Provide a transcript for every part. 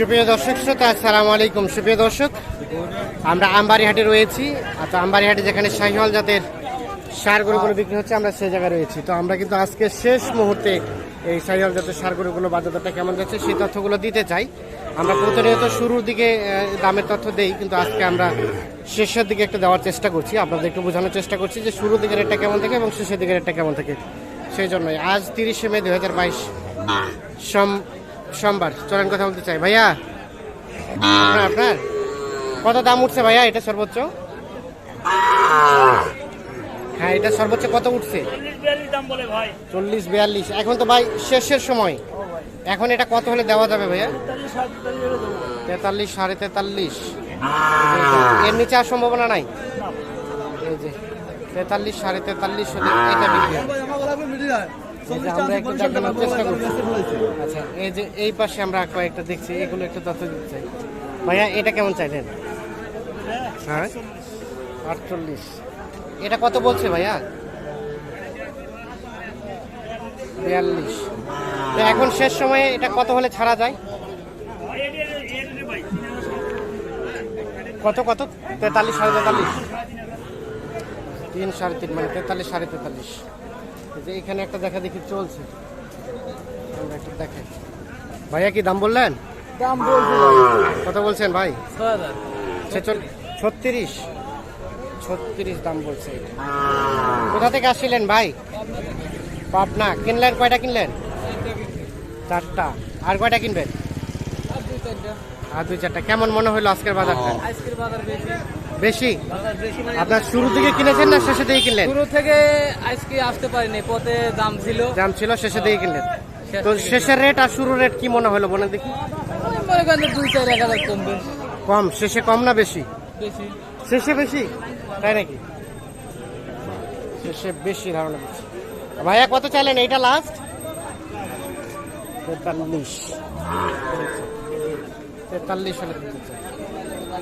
সুপ্রিয় দর্শক শ্রোতা, আসসালামু আলাইকুম। সুপ্রিয় দর্শক, আমরা আমবাড়িহাটে রয়েছি। আর তো আমবাড়িহাটে যেখানে শাহিওয়াল জাতের সার গরুগুলো বিক্রি হচ্ছে, আমরা সেই জায়গায় রয়েছি। তো আমরা কিন্তু আজকে শেষ মুহূর্তে এই শাহিওয়াল জাতের সার গরুগুলো বাজারটা কেমন যাচ্ছে, সেই তথ্যগুলো দিতে চাই। আমরা প্রতিনিয়ত শুরুর দিকে দামের তথ্য দেই, কিন্তু আজকে আমরা শেষের দিকে একটু দেওয়ার চেষ্টা করছি। আপনাদের একটু বোঝানোর চেষ্টা করছি যে শুরুর দিকে রেটটা কেমন থাকে এবং শেষের দিকে রেটটা কেমন থাকে। সেই জন্যই আজ তিরিশে মে দু হাজার বাইশ, সোম সোমবার, চলেন কথা বলতে চাই। ভাইয়া, আপনার কত দাম উঠছে ভাইয়া? এটা সর্বোচ্চ? হ্যাঁ এটা সর্বোচ্চ কত উঠছে? চল্লিশ বিয়াল্লিশ। এখন তো ভাই শেষের সময়। এখন এটা কত হলে দেওয়া যাবে ভাইয়া? তেতাল্লিশ সাড়ে তেতাল্লিশ। এর নিচে আর সম্ভাবনা নাই? তেতাল্লিশ সাড়ে তেতাল্লিশ হলে এটা বিক্রি আমরা একটু দেখানোর চেষ্টা করছি। আচ্ছা এই যে এই পাশে আমরা কয়েকটা দেখছি এগুলো একটু তথ্য দিতে চাই। ভাইয়া এটা কেমন চাইলেন? হ্যাঁ? আটচল্লিশ। এটা কত বলছে ভাইয়া? বিয়াল্লিশ। তো এখন শেষ সময়ে এটা কত হলে ছাড়া যায়? কত কত? তেতাল্লিশ সাড়ে তেতাল্লিশ। তিন সাড়ে তিন মানে তেতাল্লিশ সাড়ে তেতাল্লিশ। যে এখানে একটা দেখা দেখি চলছে। আমরা একটু দেখাই। ভাইয়া কি দাম বললেন? দাম বলছি কত বলছেন ভাই? ছত্রিশ। ছত্রিশ দাম বলছে কোথা থেকে আসছিলেন ভাই? পাবনা। কিনলেন? কয়টা কিনলেন? চারটা আর কয়টা কিনবেন? আর দুই চারটা। কেমন মনে হলো আজকের বাজারটা? আজকের বাজার বেশি। মানে আপনার শুরু থেকে কিনেছেন না শেষে দিকে কিনলেন? শুরু থেকে আজকে আসতে পারিনি পথে দাম ছিল। দাম ছিল শেষে দিকে কিনলেন। তো শেষের রেট আর শুরুর রেট কি মনে হলো বলেন দেখি। মনে করেন দুই চার এক হাজার কমবে। কম? শেষে কম না বেশি? বেশি। শেষে বেশি? তাই নাকি? শেষে বেশি ধারণা বেশি ভাইয়া কত চাইলেন এইটা লাস্ট তেতাল্লিশ। তেতাল্লিশ হলে দিতে চাই।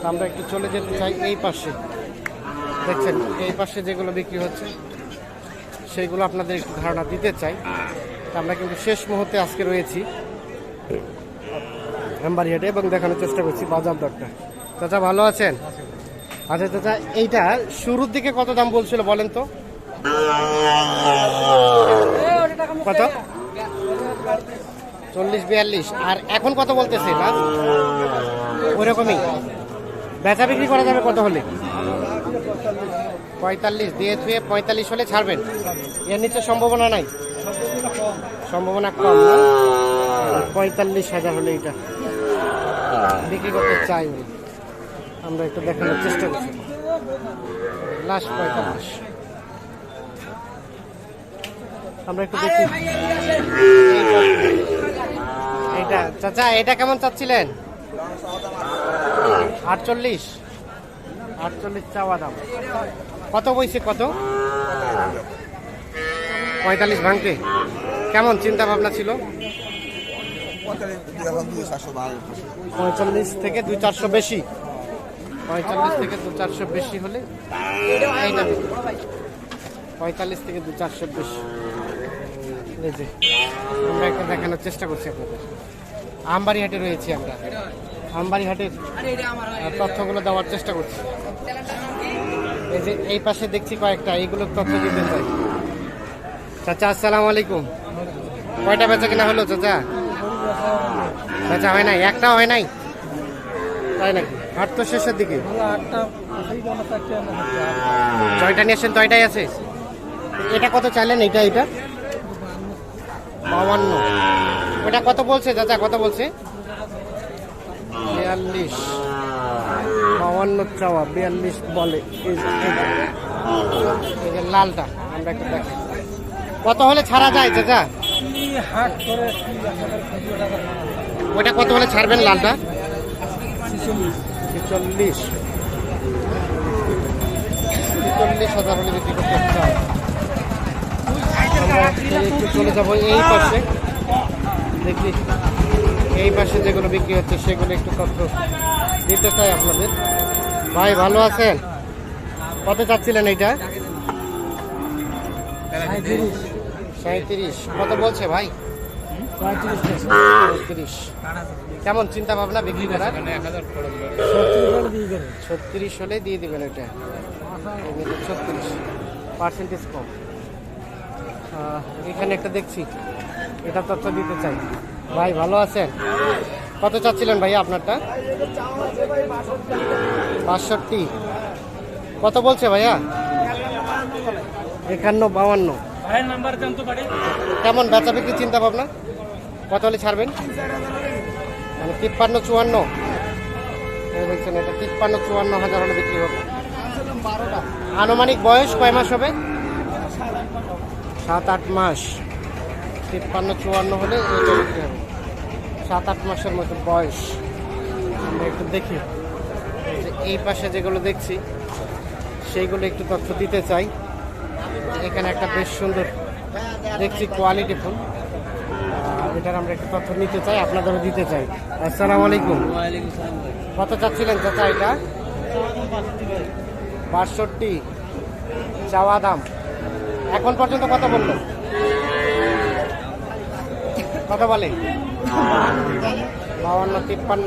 তো আমরা একটু চলে যেতে চাই এই পাশে। দেখছেন এই পাশে যেগুলো বিক্রি হচ্ছে সেইগুলো আপনাদের একটু ধারণা দিতে চাই। তো আমরা কিন্তু শেষ মুহূর্তে আজকে রয়েছি। হাটে এবং দেখানোর চেষ্টা করছি বাজার দরটা। চাচা ভালো আছেন? আচ্ছা চাচা এইটা শুরুর দিকে কত দাম বলছিল বলেন তো? কত? চল্লিশ, বিয়াল্লিশ। আর এখন কত বলতেছে লাস্ট ওইরকমই। বেচা বিক্রি করা যাবে কত হলে? পঁয়তাল্লিশ। দিয়ে থুয়ে পঁয়তাল্লিশ হলে ছাড়বেন। এর নিচে সম্ভাবনা নাই? সম্ভাবনা কম পঁয়তাল্লিশ হাজার হলে এটা বিক্রি করতে চাই আমরা একটু দেখানোর চেষ্টা করছি। লাস্ট পঁয়তাল্লিশ। আমরা একটু দেখি। এইটা চাচা, এটা কেমন চাচ্ছিলেন? আটচল্লিশ। আটচল্লিশ চাওয়া দাম। কত বইছে কত? পঁয়তাল্লিশ ভাঙতে। কেমন চিন্তা ভাবনা ছিল? পঁয়তাল্লিশ থেকে দুই চারশো বেশি। পঁয়তাল্লিশ থেকে দু চারশো বেশি হলে পঁয়তাল্লিশ থেকে দু চারশো বেশি। যে, আমরা একটা দেখানোর চেষ্টা করছি আপনাদের। আমবাড়ি হাটে রয়েছি আমরা। আমবাড়ি হাটের তথ্যগুলো দেওয়ার চেষ্টা করছি। এই যে, এই পাশে দেখছি কয়েকটা এইগুলোর তথ্য দিতে চাই। চাচা, আসসালামু আলাইকুম। কয়টা বেচা কিনা হলো, চাচা? বেচা হয় নাই? একটা হয় নাই? তাই নাকি? হাট তো শেষের দিকে। ছয়টা নিয়ে আসেন ছয়টাই আছে। এটা কত চাইলেন, এইটা এটা বাউান্ন। ওটা কত বলছে, চাচা, কত বলছে? বিয়াল্লিশ। বাউান্ন চাওয়া, বিয়াল্লিশ বলে। লালটা, আমরা একটু দেখাই কত হলে ছাড়া যায় করে ওটা কত হলে ছাড়বেন লালটা? ছেচল্লিশ। ছেচল্লিশ হাজার হলে বিক্রি করতে আমরা চলে যাব এই পাশে। দেখি, এই পাশে যেগুলো বিক্রি হচ্ছে সেগুলো একটু তথ্য দিতে চাই আপনাদের। ভাই, ভালো আছেন? কত চাচ্ছিলেন এইটা? সাঁত্রিশ কত বলছে ভাই? কেমন চিন্তা ভাবনা বিক্রি করার? ছত্রিশ হলে দিয়ে দিবেন। ওইটা ছত্রিশ। পার্সেন্টেজ কম। এখানে একটা দেখছি। এটা তথ্য দিতে চাই। ভাই, ভালো আছেন? কত চাচ্ছিলেন ভাই আপনারটা? বাষট্টি। কত বলছে ভাইয়া? একান্ন বাউান্ন কেমন বেচা বিক্রি চিন্তা ভাবনা কত হলে ছাড়বেন? মানে তিপ্পান্ন, চুয়ান্ন। দেখছেন এটা, তিপ্পান্ন, চুয়ান্ন হাজার হলে বিক্রি হবে। আনুমানিক বয়স কয় মাস হবে? সাত আট মাস তিপ্পান্ন চুয়ান্ন হলে এটা বিক্রি হবে। সাত আট মাসের মতো বয়স। আমরা একটু দেখি। এই যে এই পাশে যেগুলো দেখছি সেইগুলো একটু তথ্য দিতে চাই। এখানে একটা বেশ সুন্দর দেখছি কোয়ালিটি ফুল। এটার আমরা একটু তথ্য নিতে চাই আপনাদেরও দিতে চাই। আসসালামু আলাইকুম। কত চাচ্ছিলেন চাচা এটা? বাষট্টি। চাওয়া দাম। এখন পর্যন্ত কত বলল। কথা বলে? বাউান্ন, তিপ্পান্ন।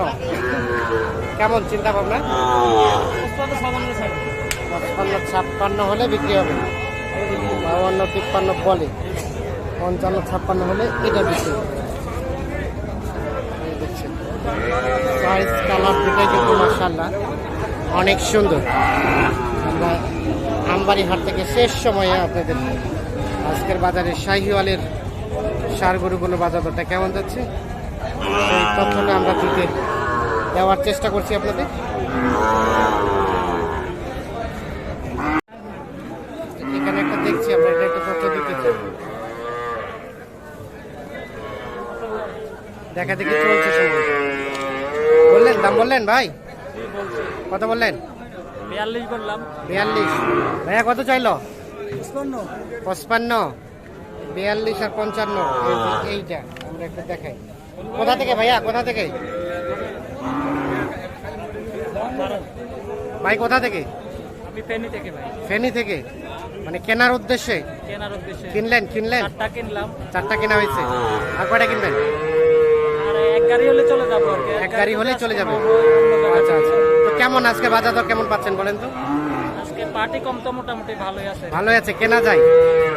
কেমন চিন্তা ভাবনা পঞ্চান্ন ছাপ্পান্ন হলে বিক্রি হবে। বাউান্ন, তিপ্পান্ন বলে। পঞ্চান্ন, ছাপ্পান্ন হলে এটা বিক্রি হবে। দেখছেন। অনেক সুন্দর। আমরা আমবাড়ি হাট থেকে শেষ সময়ে আপনাদের আজকের বাজারে শাহিওয়ালের সার গরুগুলো বাজার দরটা কেমন যাচ্ছে? সেই তথ্যটা আমরা দিতে দেওয়ার চেষ্টা করছি আপনাদের। এখানে একটা দেখছি দেখা দেখি চলছে বললেন, দাম বললেন ভাই? কথা বললেন? বিয়াল্লিশ করলাম বিয়াল্লিশ। ভাইয়া কত চাইলো? পঁচপান্ন। বিয়াল্লিশ আর পঞ্চান্ন। এইটা আমরা একটু দেখাই। কোথা থেকে ভাইয়া কোথা থেকে? ভাই কোথা থেকে? আমি ফেনি থেকে ভাই। ফেনী থেকে? মানে কেনার উদ্দেশ্যে? কেনার উদ্দেশ্যে। কিনলেন কিনলেন? চারটা কিনলাম। চারটা কেনা হয়েছে। আর কয়টা কিনবেন? এক গাড়ি হলে চলে যাব এক গাড়ি হলেই চলে যাবে। আচ্ছা আচ্ছা। কেমন আজকে বাজার দর কেমন পাচ্ছেন বলেন তো? আজকে পার্টি কম তো মোটামুটি ভালোই আছে। ভালোই আছে কেনা যায়।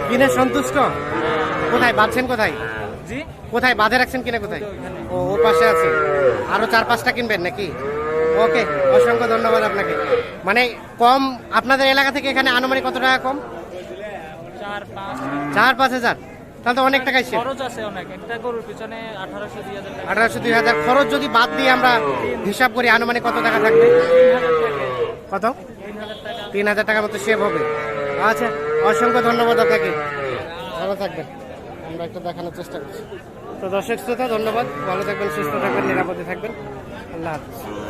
কিনে সন্তুষ্ট? কোথায় বাঁধছেন কোথায়? জি? কোথায় বাঁধে রাখছেন কিনে কোথায়? ও ও পাশে আছে। আরও চার পাঁচটা কিনবেন নাকি? ওকে অসংখ্য ধন্যবাদ আপনাকে। মানে কম আপনাদের এলাকা থেকে এখানে আনুমানিক কত টাকা কম? চার পাঁচ। চার পাঁচ হাজার। তাহলে তো অনেক ছিল খরচ আছে অনেক। একটা গরুর পিছনে আঠারোশো দুই হাজার টাকা। আঠারোশো দুই হাজার খরচ যদি বাদ দিয়ে আমরা হিসাব করি আনুমানিক কত টাকা থাকবে? টাকা কত? তিন হাজার টাকা মতো সেভ হবে। আচ্ছা অসংখ্য ধন্যবাদ আপনাকে। ভালো থাকবেন। আমরা একটু দেখানোর চেষ্টা করছি। তো দর্শক শ্রোতা ধন্যবাদ। ভালো থাকবেন সুস্থ থাকবেন নিরাপদে থাকবেন। আল্লাহ হাফিজ।